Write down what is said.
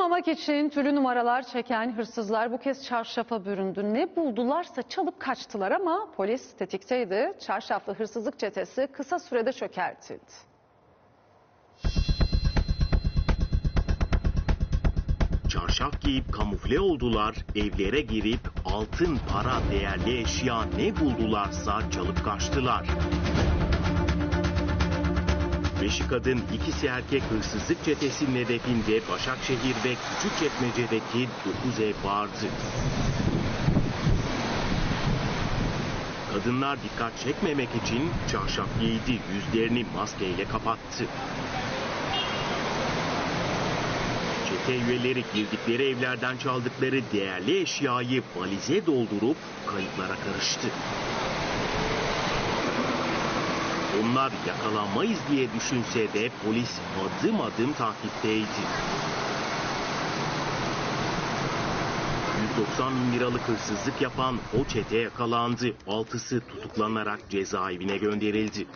Kaçırmamak için türlü numaralar çeken hırsızlar bu kez çarşafa büründü. Ne buldularsa çalıp kaçtılar ama polis tetikteydi. Çarşaflı hırsızlık çetesi kısa sürede çökertildi. Çarşaf giyip kamufle oldular, evlere girip altın, para, değerli eşya ne buldularsa çalıp kaçtılar. Beşi kadın, ikisi erkek hırsızlık çetesinin hedefinde Başakşehir ve Küçükçekmece'deki 9 ev vardı. Kadınlar dikkat çekmemek için çarşaf giydi, yüzlerini maskeyle kapattı. Çete üyeleri girdikleri evlerden çaldıkları değerli eşyayı valize doldurup kayıplara karıştı. Onlar yakalanmayız diye düşünse de polis adım adım takipteydi. 190 bin liralık hırsızlık yapan o çete yakalandı. Altısı tutuklanarak cezaevine gönderildi.